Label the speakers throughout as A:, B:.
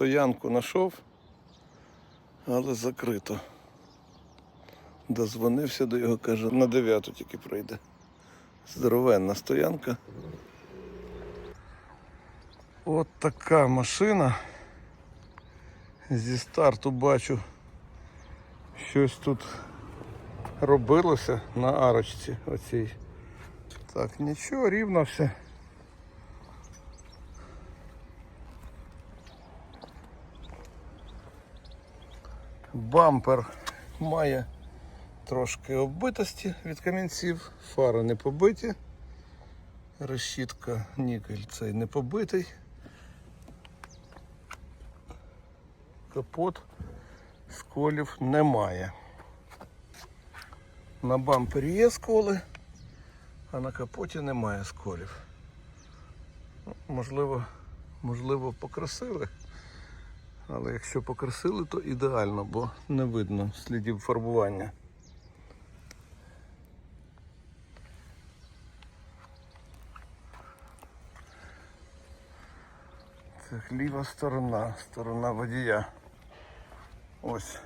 A: Стоянку знайшов, але закрито. Дозвонився до його, каже, на 9 тільки прийде. Здоровенна стоянка. От така машина. Зі старту бачу, щось тут робилося на арочці оцій. Так, нічого, рівно все. Бампер має трошки оббитості від камінців, фари не побиті. Решітка нікель цей не побитий. Капот сколів немає. На бампері є сколи, а на капоті немає сколів. Можливо, можливо, покрасили. Але якщо покрасили, то ідеально, бо не видно слідів фарбування. Це ліва сторона, сторона водія. Ось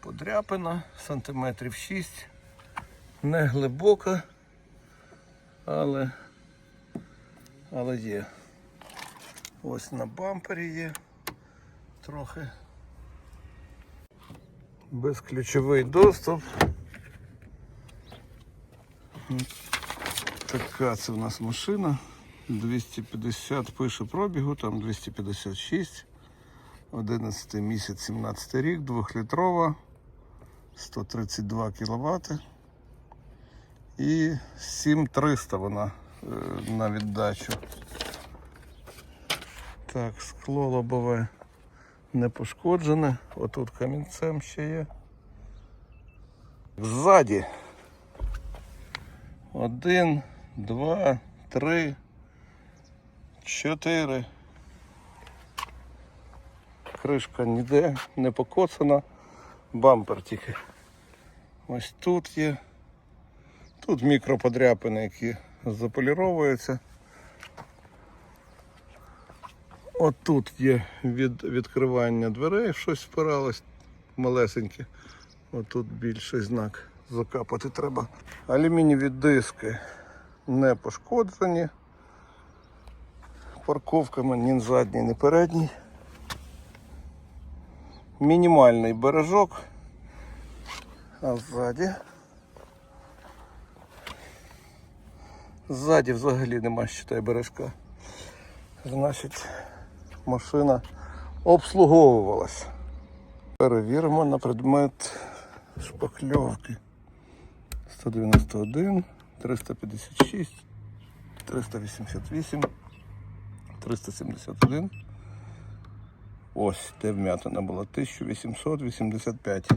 A: подряпина, сантиметрів 6. Не глибока, але, але є. Ось на бампері є трохи. Безключовий доступ. Така це у нас машина. 250 пише пробігу, там 256. 11 місяць, 17 рік, 2-літрова, 132 кВт. І 7300 вона е, на віддачу. Так, скло лобове не пошкоджене. Отут камінцем ще є. Ззаді. Один, два, три, чотири. Кришка ніде, не покоцана. Бампер тільки. Ось тут є. Тут мікроподряпини, які заполіровуються. Отут є від відкривання дверей, щось впиралось малесеньке. Отут більший знак закапати треба. Алюмінієві диски не пошкоджені. Парковками ні задній, ні передній. Мінімальний бережок. А ззаді. Ззаді взагалі нема считай бережка. Значить, машина обслуговувалась. Перевіримо на предмет шпакльовки. 191, 356, 388, 371. Ось де вм'ятина була 1885.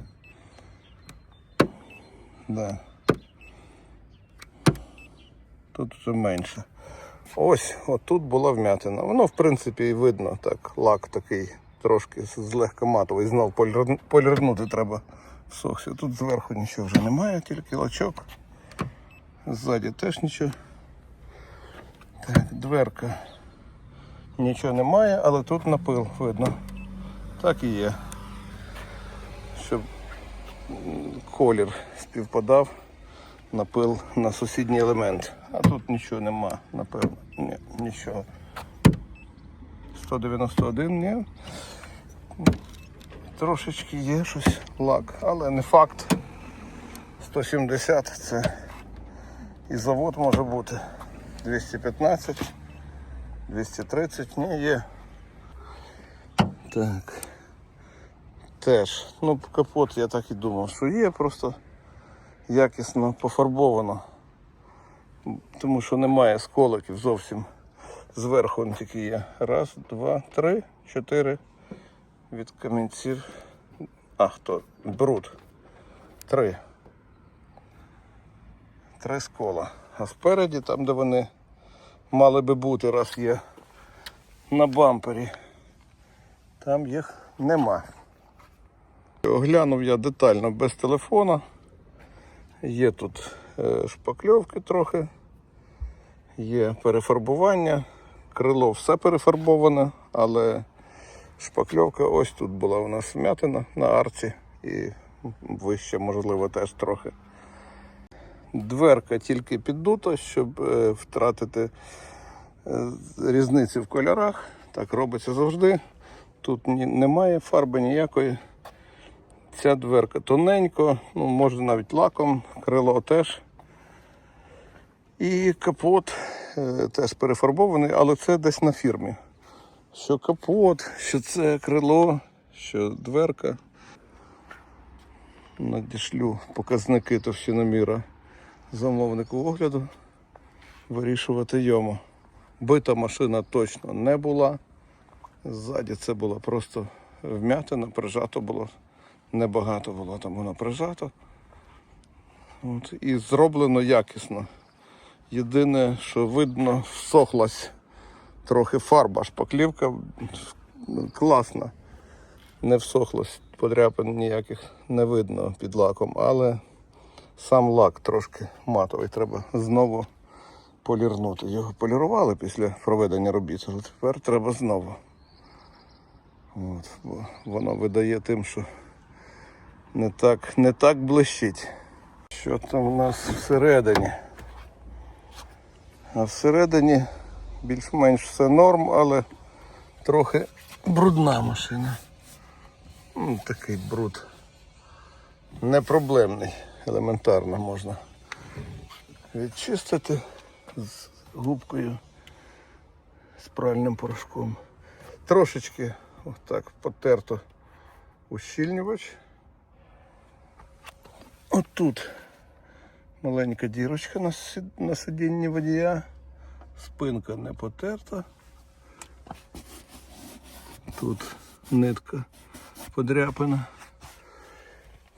A: Да. Тут вже менше. Ось, отут була вм'ятина. Воно, в принципі, і видно, так, лак такий трошки злегка матовий, знов полірнути треба всохся. Тут зверху нічого вже немає, тільки лачок. Ззаді теж нічого. Так, дверка. Нічого немає, але тут напил видно. Так і є. Щоб колір співпадав, напил на сусідній елемент. А тут нічого нема, напевно. Ні, нічого. 191, ні. Трошечки є щось лак, але не факт. 170 це і завод може бути. 215, 230, ні, є. Так. Теж. Ну, капот я так і думав, що є, просто якісно пофарбовано. Тому що немає сколиків зовсім. Зверху він тільки є. Раз, два, три, чотири. Від камінців. А, хто? Бруд. Три. Три скола. А спереді, там, де вони мали би бути, раз є на бампері, там їх нема. Оглянув я детально без телефона. Є тут е, шпакльовки трохи, є перефарбування, крило все перефарбоване, але Шпакльовка, ось тут була у нас вмятина на арці і вище, можливо, теж трохи. Дверка тільки піддута, щоб е, втратити е, різниці в кольорах. Так робиться завжди. Тут немає фарби ніякої. Ця дверка тоненько, ну, можна навіть лаком, крило теж. І капот е, теж перефарбований, але це десь на фірмі. Що капот, що це крило, що дверка. Надішлю показники товщиноміра замовнику огляду. Вирішувати йому. Бита машина точно не була. Ззаді це було просто вмятина, прижато було. Небагато було там воно прижато. От, і зроблено якісно. Єдине, що видно, всохлась трохи фарба, шпаклівка класна. Не всохлась, подряпин ніяких не видно під лаком, але сам лак трошки матовий. Треба знову полірнути. Його полірували після проведення робіт, але тепер треба знову. От, бо воно видає тим, що не так, не так блищить. Що там у нас всередині? А всередині більш-менш все норм, але трохи брудна машина. Ну, такий бруд. Не проблемний, елементарно можна відчистити з губкою, з пральним порошком. Трошечки отак потерто ущільнювач. Отут маленька дірочка на, на сидінні водія. Спинка не потерта. Тут нитка подряпана.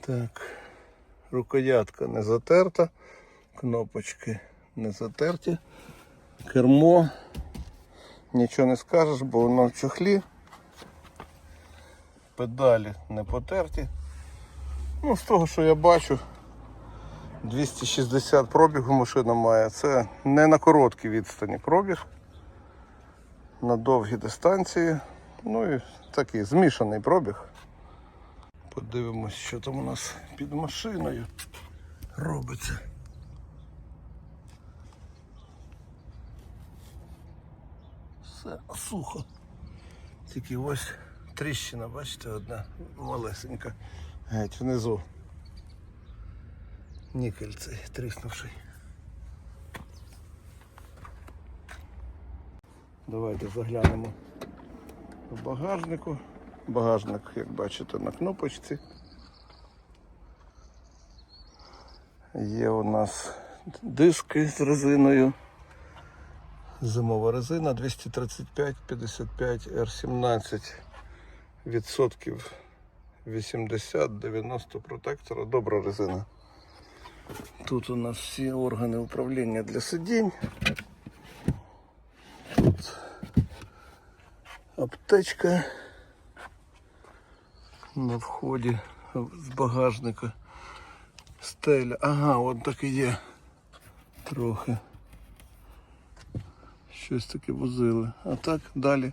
A: Так, рукоятка не затерта, кнопочки не затерті. Кермо. Нічого не скажеш, бо воно в чохлі. Педалі не потерті. Ну, з того, що я бачу, 260 пробігу машина має. Це не на короткій відстані пробіг, на довгі дистанції. Ну і такий змішаний пробіг. Подивимось, що там у нас під машиною робиться. Все сухо. Тільки ось тріщина, бачите, одна малесенька. Геть внизу. Нікель цей тріснувший. Давайте заглянемо в багажнику. Багажник, як бачите, на кнопочці. Є у нас диски з резиною. Зимова резина 235 55 R17 відсотків 80-90 протектора. Добра резина. Тут у нас всі органи управління для сидінь. Тут аптечка на вході з багажника. Стеля. Ага, от так і є. Трохи. Щось таке возили. А так далі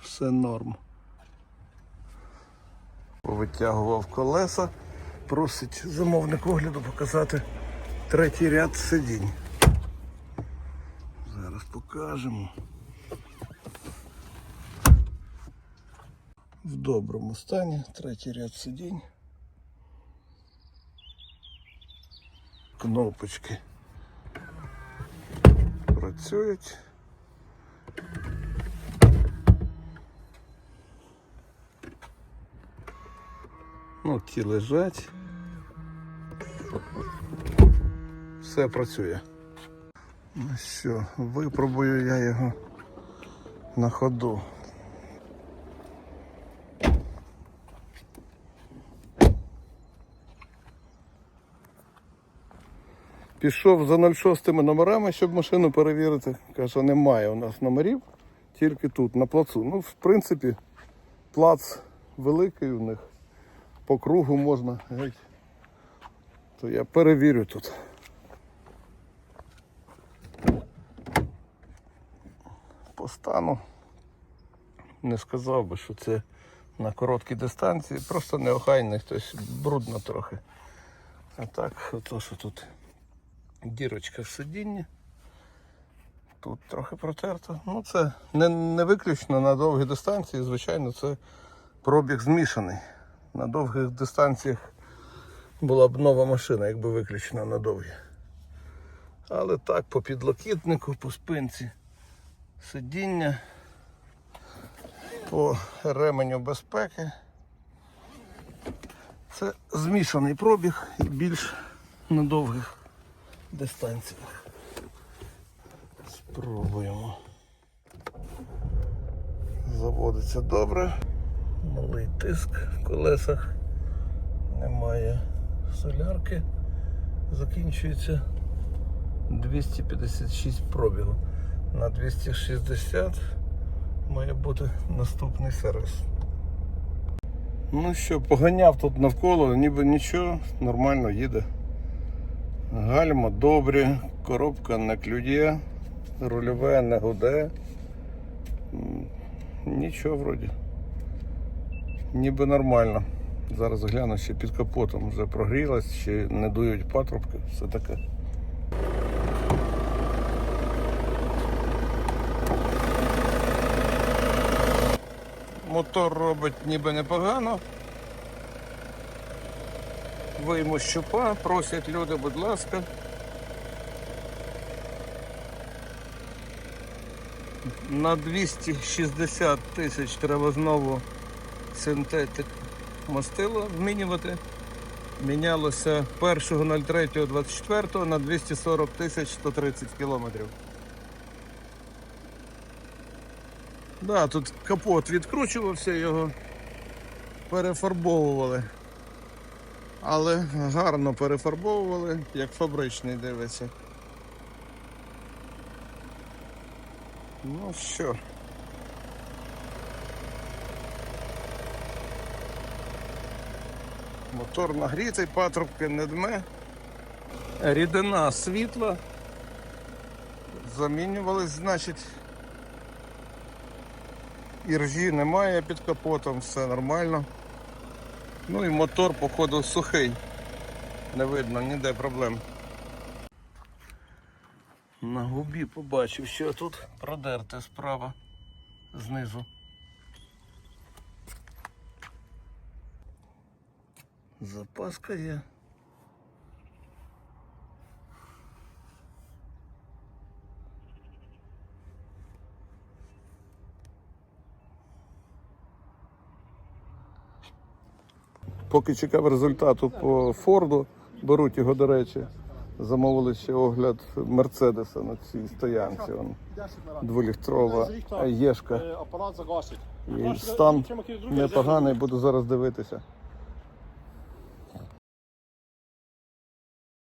A: все норм. Витягував колеса. Просить замовник огляду показати третій ряд сидінь. Зараз покажемо. В доброму стані третій ряд сидінь. Кнопочки працюють. Ну, ті лежать. Все працює. Ну що, випробую я його на ходу. Пішов за 06 номерами, щоб машину перевірити. Каже, немає у нас номерів, тільки тут, на плацу. Ну, в принципі, плац великий у них. По кругу можна геть. То я перевірю тут. Стану не сказав би, що це на короткій дистанції. Просто неохайний хтось брудно трохи. А так, ото що тут дірочка в сидінні. Тут трохи протерто. Ну, це не, не виключно на довгій дистанції, звичайно, це пробіг змішаний. На довгих дистанціях була б нова машина, якби виключно на довгі. Але так, по підлокітнику, по спинці сидіння, по ременю безпеки. Це змішаний пробіг і більш на довгих дистанціях. Спробуємо. Заводиться добре. Малий тиск в колесах. Немає солярки. Закінчується 256 пробігу. На 260 має бути наступний сервіс. Ну що, поганяв тут навколо, ніби нічого, нормально їде. Гальма добрі, коробка не клює, рульове не гуде. Нічого вроді. Ніби нормально. Зараз гляну, ще під капотом вже прогрілась, ще не дують патрубки, все таке. Мотор робить ніби непогано. Вийму щупа, просять люди, будь ласка. На 260 тисяч треба знову синтетик мастило змінювати. Мінялося 1.03.24 на 240 тисяч 130 кілометрів. Да, тут капот відкручувався, його перефарбовували. Але гарно перефарбовували, як фабричний дивиться. Ну що. Мотор нагрітий, патрубки не дме. Рідина світла. Замінювались, значить. Іржі немає під капотом, все нормально. Ну і мотор, походу, сухий. Не видно, ніде проблем. На губі побачив, що тут продерте справа знизу. Запаска є. Поки чекав результату по Форду, беруть його, до речі. Замовили ще огляд Мерседеса на цій стоянці. Вон, дволітрова єшка. І стан непоганий, буду зараз дивитися.